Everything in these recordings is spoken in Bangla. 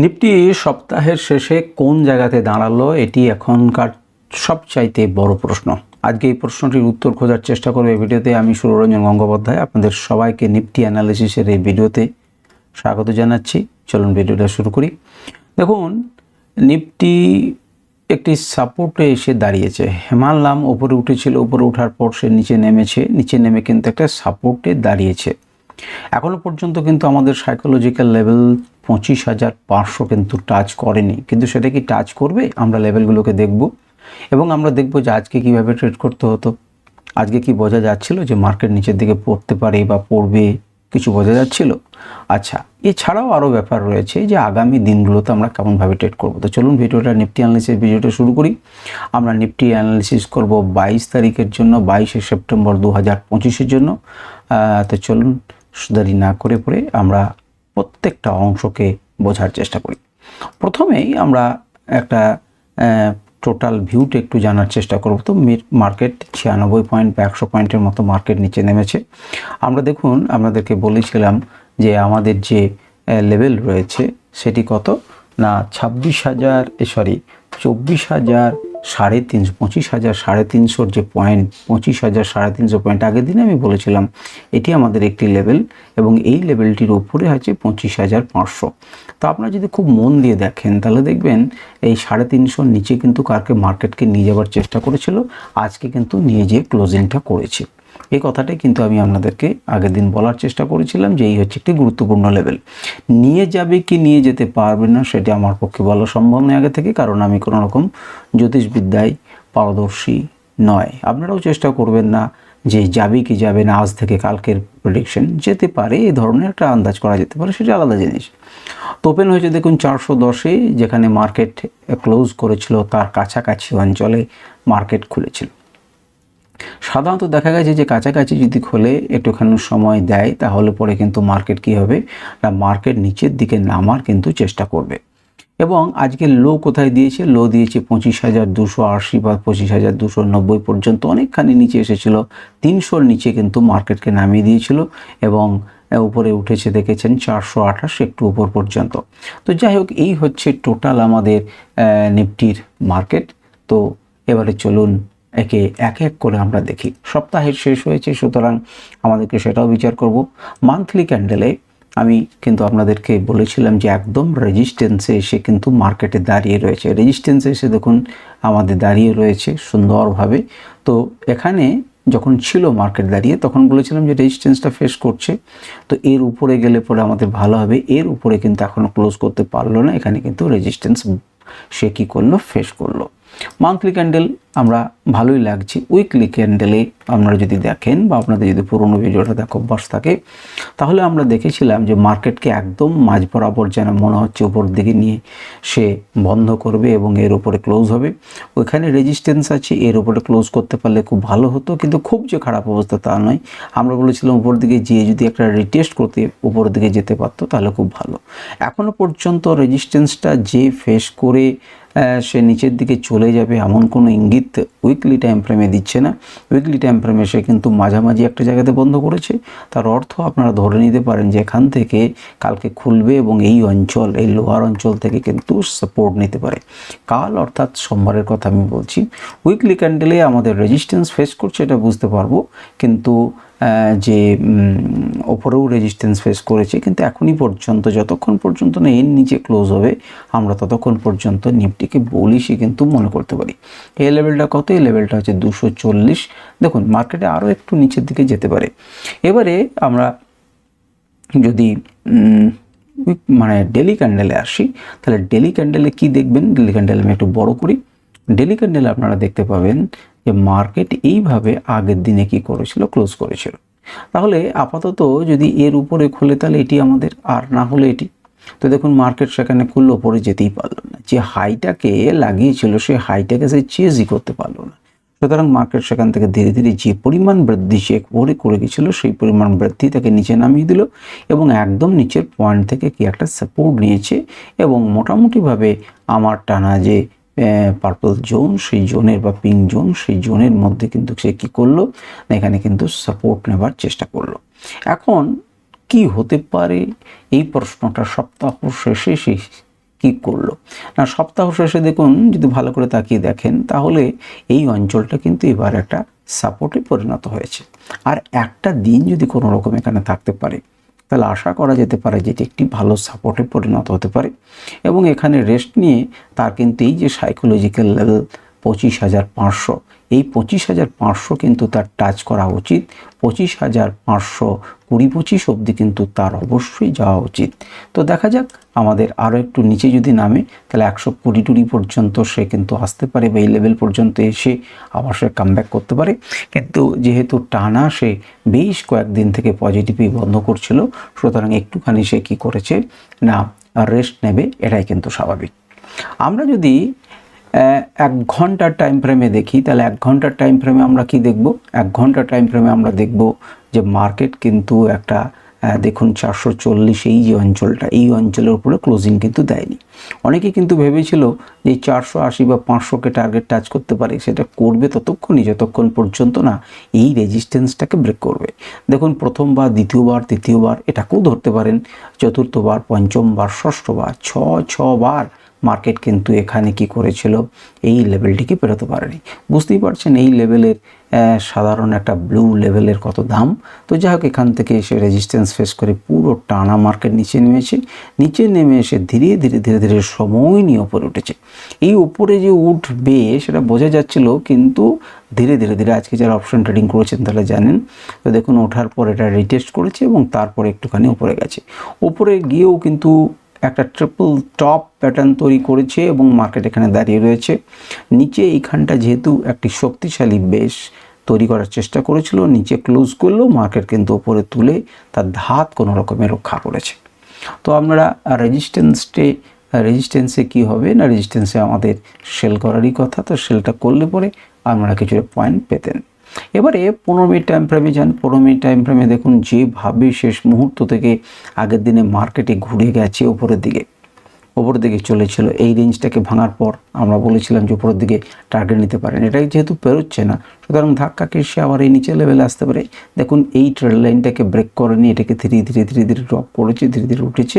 নিফটি সপ্তাহের শেষে কোন জায়গাতে দাঁড়াল, এটি এখনকার সবচাইতে বড় প্রশ্ন। আজকে এই প্রশ্নটির উত্তর খোঁজার চেষ্টা করব এই ভিডিওতে। আমি সুররঞ্জন গঙ্গোপাধ্যায়, আপনাদের সবাইকে নিফটি অ্যানালিসিসের এই ভিডিওতে স্বাগত জানাচ্ছি। চলুন ভিডিওটা শুরু করি। দেখুন, নিফটি একটি সাপোর্টে এসে দাঁড়িয়েছে। হেমাল মানলাম ওপরে উঠেছিল, উপরে ওঠার পর সে নিচে নেমেছে। নিচে নেমে কিন্তু একটা সাপোর্টে দাঁড়িয়েছে। এখনও পর্যন্ত কিন্তু আমাদের সাইকোলজিক্যাল লেভেল পঁচিশ হাজার পাঁচশো কিন্তু টাচ করেনি। কিন্তু সেটা কি টাচ করবে? আমরা লেভেলগুলোকে দেখব। এবং আমরা দেখব যে আজকে কীভাবে ট্রেড করতে হতো। আজকে কি বোঝা যাচ্ছিল যে মার্কেট নিচের দিকে পড়তে পারে বা পড়বে, কিছু বোঝা যাচ্ছিল? আচ্ছা এছাড়াও আরও ব্যাপার রয়েছে যে আগামী দিনগুলোতে আমরা কেমনভাবে ট্রেড করব। তো চলুন ভিডিওটা নিফটি অ্যানালিসিস ভিডিওটা শুরু করি। আমরা নিফটি অ্যানালিসিস করব বাইশ তারিখের জন্য, বাইশে সেপ্টেম্বর দু হাজার পঁচিশের জন্য। তো চলুন দেরি না করে পরে আমরা প্রত্যেকটা অংশকে বোঝার চেষ্টা করি। প্রথমেই আমরা একটা টোটাল ভিউটা একটু জানার চেষ্টা করব। তো মার্কেট ছিয়ানব্বই পয়েন্ট বা একশো পয়েন্টের মতো মার্কেট নিচে নেমেছে। আমরা দেখুন, আপনাদেরকে বলেছিলাম যে আমাদের যে লেভেল রয়েছে সেটি কত? না, ছাব্বিশ হাজার সরি চব্বিশ হাজার সাড়ে তিনশো, পঁচিশ হাজার সাড়ে তিনশোর যে পয়েন্ট পঁচিশ হাজার সাড়ে তিনশো পয়েন্ট আগের দিনে আমি বলেছিলাম এটি আমাদের একটি লেভেল এবং এই লেভেলটির উপরে আছে পঁচিশ হাজার পাঁচশো। তো আপনারা যদি খুব মন দিয়ে দেখেন, তাহলে দেখবেন এই সাড়ে তিনশোর নিচে কিন্তু কারকে মার্কেটকে নিয়ে যাওয়ার চেষ্টা করেছিল, আজকে কিন্তু নিয়ে যেয়ে ক্লোজিংটা করেছে। এই কথাটাই কিন্তু আমি আপনাদেরকে আগের দিন বলার চেষ্টা করেছিলাম যে এই হচ্ছে একটি গুরুত্বপূর্ণ লেভেল। নিয়ে যাবে কি নিয়ে যেতে পারবে না সেটা আমার পক্ষে বলা সম্ভব নয় আগে থেকে, কারণ আমি কোনো রকম জ্যোতিষবিদ্যায় পারদর্শী নয়। আপনারাও চেষ্টা করবেন না যে যাবে কি যাবে না, আজ থেকে কালকের প্রেডিকশন যেতে পারে এই ধরনের একটা আন্দাজ করা যেতে পারে, সেটা আলাদা জিনিস। তো ওপেন হয়েছে দেখুন চারশো দশে, যেখানে মার্কেট ক্লোজ করেছিল, তার কাছাকাছি অঞ্চলে মার্কেট খুলেছিল। সাধারণত দেখা গেছে যে কাছাকাছি যদি খোলে একটুখানি সময় দেয়, তাহলে পরে কিন্তু মার্কেট কি হবে? না মার্কেট নিচের দিকে নামার কিন্তু চেষ্টা করবে। এবং আজকে লো কোথায় দিয়েছে? লো দিয়েছে পঁচিশ হাজার দুশো আশি বা পঁচিশ হাজার দুশো নব্বই পর্যন্ত। অনেকখানি নিচে এসেছিল, তিনশোর নিচে কিন্তু মার্কেটকে নামিয়ে দিয়েছিল এবং উপরে উঠেছে দেখেছেন চারশো আঠাশ একটু উপর পর্যন্ত। তো যাই হোক, এই হচ্ছে টোটাল আমাদের নিফটির মার্কেট তো এবারে চলুন একে এক এক করে আমরা দেখি। সপ্তাহের শেষ হয়েছে, সুতরাং আমাদেরকে সেটাও বিচার করব। মান্থলি ক্যান্ডেলে আমি কিন্তু আপনাদেরকে বলেছিলাম যে একদম রেজিস্ট্যান্সে এসে কিন্তু মার্কেটে দাঁড়িয়ে রয়েছে। রেজিস্ট্যান্সে এসে দেখুন আমাদের দাঁড়িয়ে রয়েছে সুন্দরভাবে। তো এখানে যখন ছিল মার্কেট দাঁড়িয়ে, তখন বলেছিলাম যে রেজিস্ট্যান্সটা ফেস করছে। তো এর উপরে গেলে পরে আমাদের ভালো হবে। এর উপরে কিন্তু এখনও ক্লোজ করতে পারল না। এখানে কিন্তু রেজিস্ট্যান্স সে কী করল? ফেস করল। মান্থলি ক্যান্ডেল আমরা ভালোই লাগছে। উইকলি ক্যান্ডেলে আপনারা যদি দেখেন বা আপনাদের যদি পুরোনো ভিডিওটা দেখো অভ্যাস থাকে, তাহলে আমরা দেখেছিলাম যে মার্কেটকে একদম মাঝ বরাবর যেন মনে হচ্ছে উপর দিকে নিয়ে সে বন্ধ করবে এবং এর উপরে ক্লোজ হবে। ওইখানে রেজিস্ট্যান্স আছে, এর উপরে ক্লোজ করতে পারলে খুব ভালো হতো, কিন্তু খুব যে খারাপ অবস্থা তা নয়। আমরা বলেছিলাম উপর দিকে যেয়ে যদি একটা রিটেস্ট করতে উপর দিকে যেতে পারতো, তাহলে খুব ভালো। এখনও পর্যন্ত রেজিস্ট্যান্সটা যে ফেস করে সে নিচের দিকে চলে যাবে এমন কোনো ইঙ্গিত উইকলি টাইম ফ্রেমে দিচ্ছে না। উইকলি টাইম ফ্রেমে সে কিন্তু মাঝামাঝি একটা জায়গাতে বন্ধ করেছে। তার অর্থ আপনারা ধরে নিতে পারেন যে এখান থেকে কালকে খুলবে এবং এই অঞ্চল, এই লোহার অঞ্চল থেকে কিন্তু সাপোর্ট নিতে পারে। কাল অর্থাৎ সোমবারের কথা আমি বলছি। উইকলি ক্যান্ডেলে আমাদের রেজিস্ট্যান্স ফেস করছে, এটা বুঝতে পারব। কিন্তু যে ওপরেও রেজিস্ট্যান্স ফেস করেছে, কিন্তু এখনই পর্যন্ত, যতক্ষণ পর্যন্ত না এর নিচে ক্লোজ হবে, আমরা ততক্ষণ পর্যন্ত নিফটিকে বলিসই কিন্তু মনে করতে পারি। এই লেভেলটা কত? এই লেভেলটা হচ্ছে দুশো চল্লিশ। দেখুন মার্কেটে আরও একটু নিচের দিকে যেতে পারে। এবারে আমরা যদি মানে ডেলি ক্যান্ডেলে আসি, তাহলে ডেলি ক্যান্ডেলে কি দেখবেন? ডেলি ক্যান্ডেল আমি একটু বড় করি। ডেলি ক্যান্ডেলে আপনারা দেখতে পাবেন যে মার্কেট এইভাবে আগের দিনে কি করেছিল? ক্লোজ করেছিল। তাহলে আপাতত যদি এর উপরে খোলে তাহলে এটি আমাদের, আর না হলে এটি। তো দেখুন মার্কেট সেখানে খুললো পরে যেতেই পারল না। যে হাইটাকে লাগিয়েছিল, সে হাইটাকে সে চেজই করতে পারল না। সুতরাং মার্কেট সেখান থেকে ধীরে ধীরে যে পরিমাণ বৃদ্ধি সে পরে করে গেছিল, সেই পরিমাণ বৃদ্ধি তাকে নিচে নামিয়ে দিল এবং একদম নিচের পয়েন্ট থেকে কি একটা সাপোর্ট নিয়েছে এবং মোটামুটিভাবে আমার টানা যে পার্পল জোন সেই জোনের বা পিঙ্ক জোন সেই জোনের মধ্যে কিন্তু সে কী করল? না, এখানে কিন্তু সাপোর্ট নেবার চেষ্টা করল। এখন কি হতে পারে? এই প্রশ্নটা সপ্তাহ শেষে সে কী করল? না, সপ্তাহ শেষে দেখুন, যদি ভালো করে তাকিয়ে দেখেন, তাহলে এই অঞ্চলটা কিন্তু এবার একটা সাপোর্টে পরিণত হয়েছে। আর একটা দিন যদি কোনো রকম এখানে থাকতে পারে তাহলে আশা করা যেতে পারে যে এটি একটি ভালো সাপোর্টে পরিণত হতে পারে। এবং এখানে রেস্ট নিয়ে তার কিন্তু এই যে সাইকোলজিক্যাল লেভেল পঁচিশ হাজার পাঁচশো এই পঁচিশ হাজার পাঁচশো কিন্তু তার টাচ করা উচিত। পঁচিশ হাজার পাঁচশো, কুড়ি পঁচিশ অবধি কিন্তু তার অবশ্যই যাওয়া উচিত। তো দেখা যাক, আমাদের আরও একটু নিচে যদি নামে, তাহলে একশো কুড়ি টুড়ি পর্যন্ত সে কিন্তু আসতে পারে বা এই লেভেল পর্যন্ত এসে আবার সে কামব্যাক করতে পারে। কিন্তু যেহেতু টানা, সে বেশ কয়েকদিন থেকে পজিটিভই বন্ধ করছিল, সুতরাং একটুখানি সে কী করেছে, না রেস্ট নেবে, এটাই কিন্তু স্বাভাবিক। আমরা যদি এক ঘণ্টার টাইম ফ্রেমে দেখি, তাহলে এক ঘণ্টার টাইম ফ্রেমে আমরা কি দেখব? এক ঘণ্টার টাইম ফ্রেমে আমরা দেখব যে মার্কেট কিন্তু একটা দেখুন চারশো চল্লিশ এই যে অঞ্চলটা, এই অঞ্চলের উপরে ক্লোজিং কিন্তু দেয়নি। অনেকে কিন্তু ভেবেছিল যে চারশো আশি বা পাঁচশোকে টার্গেট টাচ করতে পারে, সেটা করবে ততক্ষণই, যতক্ষণ পর্যন্ত না এই রেজিস্ট্যান্সটাকে ব্রেক করবে। দেখুন প্রথমবার, দ্বিতীয়বার, তৃতীয়বার, এটাকেও ধরতে পারেন, চতুর্থবার, পঞ্চমবার, ষষ্ঠবার, ছ, ছবার মার্কেট কিন্তু এখানে কি করেছিল? এই লেভেলটিকে পেরোতে পারেনি। বুঝতেই পারছেন এই লেভেলের সাধারণ একটা ব্লু লেভেলের কত দাম। তো যাই হোক, এখান থেকে এসে রেজিস্ট্যান্স ফেস করে পুরো টানা মার্কেট নিচে নেমেছে। নিচে নেমে এসে ধীরে ধীরে ধীরে ধীরে সময় নিয়ে ওপরে উঠেছে। এই উপরে যে উঠবে সেটা বোঝা যাচ্ছিল, কিন্তু ধীরে ধীরে ধীরে আজকে যারা অপশন ট্রেডিং করেছেন তাহলে জানেন। তো দেখুন, ওঠার পর এটা রিটেস্ট করেছে এবং তারপরে একটুখানি উপরে গেছে। উপরে গিয়েও কিন্তু একটা ট্রিপল টপ প্যাটার্ন তৈরি করেছে এবং মার্কেট এখানে দাঁড়িয়ে রয়েছে। নিচে এইখানটা যেহেতু একটি শক্তিশালী বেশ তৈরি করার চেষ্টা করেছিল, নিচে ক্লোজ করলেও মার্কেট কিন্তু ওপরে তুলে তার ধাত কোনো রকমের রক্ষা করেছে। তো আমরা রেজিস্ট্যান্সটে রেজিস্ট্যান্সে কি হবে? না রেজিস্ট্যান্সে আমাদের সেল করারই কথা, তো সেলটা করলে পরে আমরা কিছুটা পয়েন্ট পেতেন। এবারে পনেরো মিনিট টাইম ফ্রেমে যান, পনেরো মিনিট টাইম ফ্রেমে দেখুন, যেভাবে শেষ মুহূর্ত থেকে আগের দিনে মার্কেটে ঘুরে গেছে উপরের দিকে। ওপরের দিকে চলেছিল। এই রেঞ্জটাকে ভাঙার পর আমরা বলেছিলাম যে উপরের দিকে টার্গেট নিতে পারেন। এটাই যেহেতু পেরোচ্ছে না, সুতরাং ধাক্কাকে সে আবার এই নিচে লেভেলে আসতে পারে? দেখুন, এই ট্রেড লাইনটাকে ব্রেক করেনি, এটাকে ধীরে ধীরে ধীরে ধীরে ড্রপ করেছে, ধীরে ধীরে উঠেছে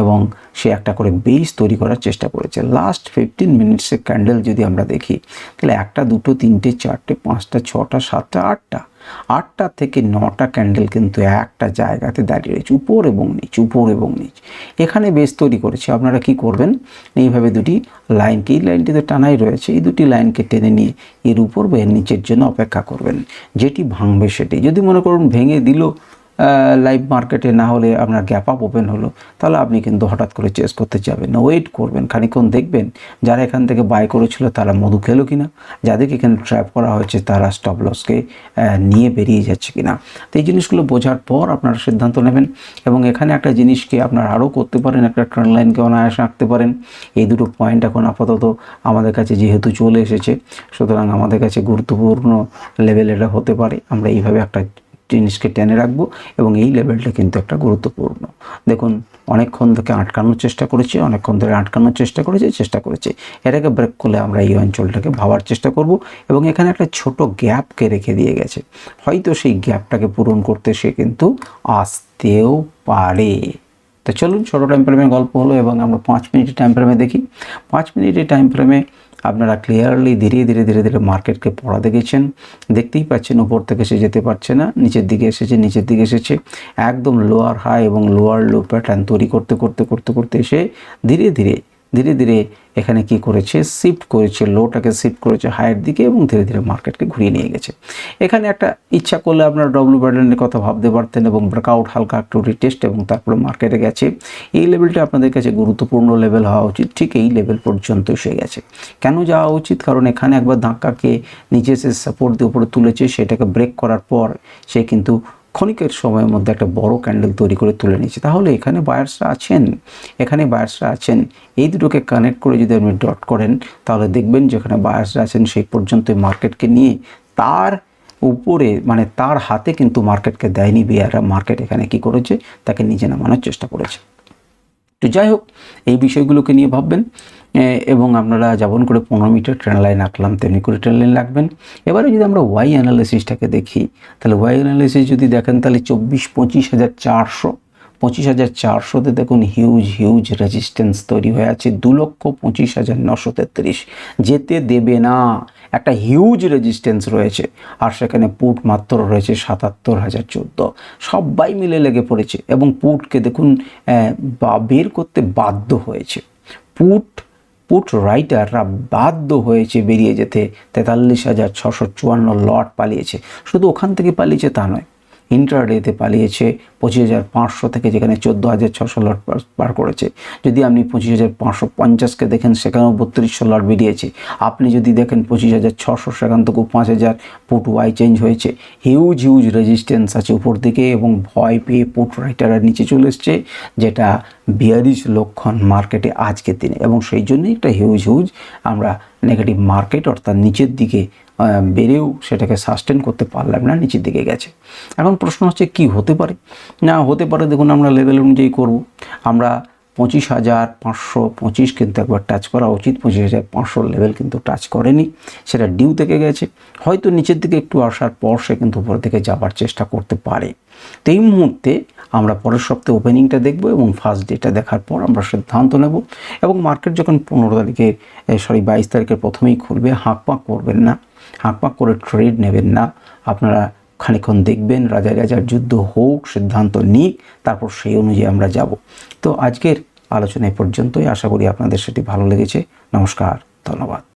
এবং সে একটা করে বেস তৈরি করার চেষ্টা করেছে। লাস্ট ফিফটিন মিনিটসের ক্যান্ডেল যদি আমরা দেখি, তাহলে একটা, দুটো, তিনটে, চারটে, পাঁচটা, ছটা, সাতটা, আটটা আটটা থেকে নটা ক্যান্ডেল কিন্তু একটা জায়গাতে দাঁড়িয়ে রয়েছে, উপর এবং নিচ, উপর এবং নিচ। এখানে বেশ তৈরি করেছে, আপনারা কি করবেন? এইভাবে দুটি লাইনকে এই লাইনটি তো টানাই রয়েছে, এই দুটি লাইনকে টেনে নিয়ে এর উপর বা এর নিচের জন্য অপেক্ষা করবেন। যেটি ভাঙবে সেটি। যদি মনে করুন ভেঙে দিল লাইভ মার্কেটে না হলে আপনার গ্যাপ আপ ওপেন হলো, তাহলে আপনি কিন্তু হঠাৎ করে চেস করতে যাবেন না। ওয়েট করবেন খানিক্ষণ দেখবেন, যারা এখান থেকে বাই করেছিল তারা মধু খেলো কিনা, যাদেরকে এখানে ট্র্যাপ করা হয়েছে তারা স্টপ লসকে নিয়ে বেরিয়ে যাচ্ছে কিনা। তো এই জিনিসগুলো বোঝার পর আপনারা সিদ্ধান্ত নেবেন এবং এখানে একটা জিনিসকে আপনারা আরও করতে পারেন, একটা ট্রেন লাইনকে অনায়াসে আঁকতে পারেন। এই দুটো পয়েন্ট এখন আপাতত আমাদের কাছে যেহেতু চলে এসেছে, সুতরাং আমাদের কাছে গুরুত্বপূর্ণ লেভেল এটা হতে পারে। আমরা এইভাবে একটা জিনিসকে টেনে রাখব এবং এই লেভেলটা কিন্তু একটা গুরুত্বপূর্ণ। দেখুন, অনেকক্ষণ থেকে আটকানোর চেষ্টা করেছে, অনেকক্ষণ ধরে আটকানোর চেষ্টা করেছে চেষ্টা করেছে। এটাকে ব্রেক করলে আমরা এই অঞ্চলটাকে ভাবার চেষ্টা করব এবং এখানে একটা ছোট গ্যাপকে রেখে দিয়ে গেছে। হয়তো সেই গ্যাপটাকে পূরণ করতে সে কিন্তু আসতেও পারে। তো চলুন, ছোটো টাইম ফ্রেমে গল্প হলো এবং আমরা পাঁচ মিনিটের টাইম ফ্রেমে দেখি। পাঁচ মিনিটের টাইম ফ্রেমে আপনারা ক্লিয়ারলি ধীরে ধীরে ধীরে ধীরে মার্কেটকে পড়া দেখেছেন। দেখতেই পাচ্ছেন উপর থেকে সে যেতে পারছে না, নিচের দিকে এসেছে, নিচের দিকে এসেছে। একদম লোয়ার হাই এবং লোয়ার লো প্যাটার্ন তৈরি করতে করতে করতে করতে এসে ধীরে ধীরে ধীরে ধীরে এখানে কি করেছে শিফট করেছে লোটাকে শিফট করেছে হাইয়ের দিকে এবং ধীরে ধীরে মার্কেটকে ঘুরিয়ে নিয়ে গেছে। এখানে একটা ইচ্ছা করলে আপনারা ডব্লিউ প্যাটার্নের কথা ভাবতে পারতেন এবং ব্রেকআউট হালকা একটু রিটেস্ট এবং তারপরে মার্কেটে গেছে। এই লেভেলটা আপনাদের কাছে গুরুত্বপূর্ণ লেভেল হওয়া উচিত, ঠিক এই লেভেল পর্যন্ত এসে গেছে। কেন যাওয়া উচিত? কারণ এখানে একবার ধাক্কাকে নিচে সে সাপোর্ট দিয়ে উপরে তুলেছে, সেটাকে ব্রেক করার পর সে কিন্তু ক্ষণিকের সময়ের মধ্যে একটা বড় ক্যান্ডেল তৈরি করে তুলে নিয়েছে। তাহলে এখানে বায়ার্সরা আছেন? এখানে বায়ার্সরা আছেন? এই দুটোকে কানেক্ট করে যদি আপনি ডট করেন, তাহলে দেখবেন যেখানে বায়ার্সরা আছেন সেই পর্যন্ত মার্কেটকে নিয়ে তার উপরে মানে তার হাতে কিন্তু মার্কেটকে দেয়নি বিয়াররা মার্কেট এখানে কি করেছে? তাকে নিজে নামানোর চেষ্টা করেছে। তো যাই হোক, এই বিষয়গুলোকে নিয়ে ভাববেন। এবং আপনারা যেমন করে পনেরো মিটার ট্রেন লাইন আঁকলাম, তেমনি করে ট্রেন লাইন রাখবেন। এবারে যদি আমরা ওয়াই অ্যানালিসিসটাকে দেখি, তাহলে ওয়াই অ্যানালিসিস যদি দেখেন, তাহলে চব্বিশ পঁচিশ হাজার চারশো, পঁচিশ হাজার চারশোতে দেখুন হিউজ হিউজ রেজিস্ট্যান্স তৈরি হয়ে আছে, দু লক্ষ পঁচিশ হাজার নশো তেত্রিশ। যেতে দেবে না, একটা হিউজ রেজিস্ট্যান্স রয়েছে, আর সেখানে পুট মাত্র রয়েছে সাতাত্তর হাজার চোদ্দ। সবাই মিলে লেগে পড়েছে, এবং পুটকে দেখুন বের করতে বাধ্য হয়েছে। পুট পুট রাইটাররা বাধ্য হয়েছে বেরিয়ে যেতে তেতাল্লিশ হাজার ছশো চুয়ান্ন লট পালিয়েছে। শুধু ওখান থেকে পালিয়েছে তা নয় ইন্টারডেতে পালিয়েছে পঁচিশ হাজার পাঁচশো থেকে যেখানে চোদ্দ হাজার ছশো লট পার- করেছে। যদি আপনি পঁচিশ হাজার পাঁচশো পঞ্চাশকে দেখেন, সেখানেও বত্রিশশো লট বেরিয়েছে। আপনি যদি দেখেন পঁচিশ হাজার ছশো, সেখান থেকেও পাঁচ হাজার পুট ওয়াই চেঞ্জ হয়েছে। হিউজ হিউজ রেজিস্ট্যান্স আছে উপর দিকে এবং ভয় পেয়ে পুট রাইটাররা নিচে চলে এসছে, যেটা বিয়ারিশ লক্ষণ মার্কেটে আজকের দিনে। এবং সেই জন্যই একটা হিউজ হিউজ আমরা নেগেটিভ মার্কেট অর্থাৎ নিচের দিকে বেড়েও সেটাকে সাস্টেন করতে পারলাম না, নিচের দিকে গেছে। এখন প্রশ্ন হচ্ছে কি হতে পারে? না, হতে পারে দেখুন আমরা লেভেল অনুযায়ী করব। আমরা পঁচিশ হাজার পাঁচশো পঁচিশ কিন্তু একবার টাচ করা উচিত, পঁচিশ হাজার পাঁচশো লেভেল কিন্তু টাচ করেনি, সেটা ডিউ থেকে গেছে। হয়তো নিচের দিকে একটু আসার পর সে কিন্তু উপরের দিকে যাবার চেষ্টা করতে পারে। তো এই মুহূর্তে আমরা পরের সপ্তাহে ওপেনিংটা দেখব এবং ফার্স্ট ডেটা দেখার পর আমরা সিদ্ধান্ত নেব এবং মার্কেট যখন পনেরো তারিখে সরি বাইশ তারিখের প্রথমেই খুলবে হাঁকপাক করবেন না। হাঁকপাক করে ট্রেড নেবেন না। আপনারা খানিক্ষণ দেখবেন রাজায় রাজার যুদ্ধ হোক, সিদ্ধান্ত নিক, তারপর সেই অনুযায়ী আমরা যাব। তো আজকের আলোচনা পর্যন্তই। আশা করি আপনাদের সেটি ভালো লেগেছে। নমস্কার, ধন্যবাদ।